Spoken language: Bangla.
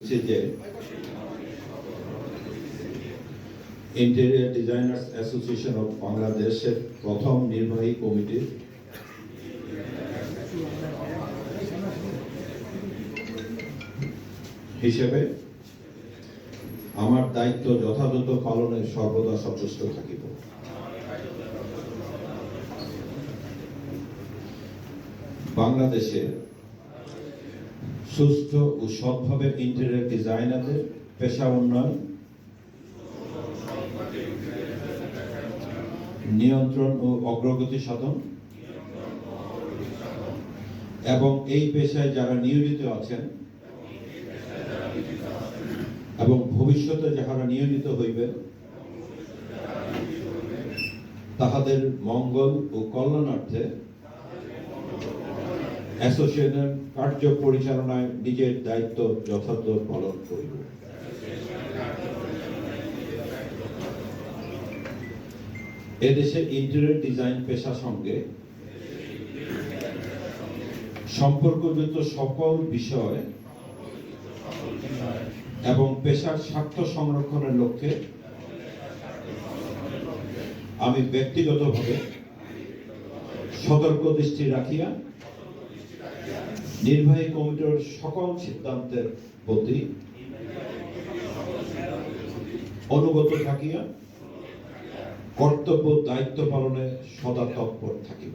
যে ইন্টেরিয়ার ডিজাইনার্স অ্যাসোসিয়েশন অফ বাংলাদেশের প্রথম নির্বাহী কমিটির হিসেবে আমার দায়িত্ব যথাযথ পালনে সর্বদা সচেষ্ট থাকিব। বাংলাদেশে সুস্থ ও সৎভাবে ইন্টেরিয়র ডিজাইনারদের পেশা উন্নয়ন, নিয়ন্ত্রণ ও অগ্রগতি সাধন, এবং এই পেশায় যারা নিয়োজিত আছেন এবং ভবিষ্যতে যাহারা নিয়োজিত হইবেন, তাহাদের মঙ্গল ও কল্যাণার্থে অ্যাসোসিয়েশনের কার্য পরিচালনায় নিজের দায়িত্ব যথাযথ পালন করিব। এদেশে ইন্টেরিয়র ডিজাইন পেশা সঙ্গে সম্পর্কযুক্ত সকল বিষয় এবং পেশার স্বার্থ সংরক্ষণের লক্ষ্যে আমি ব্যক্তিগতভাবে সতর্ক দৃষ্টি রাখিয়া নির্বাহী কমিটির সকল সিদ্ধান্তের প্রতি অনুগত থাকিয়া কর্তব্য দায়িত্ব পালনে সদা তৎপর থাকিব।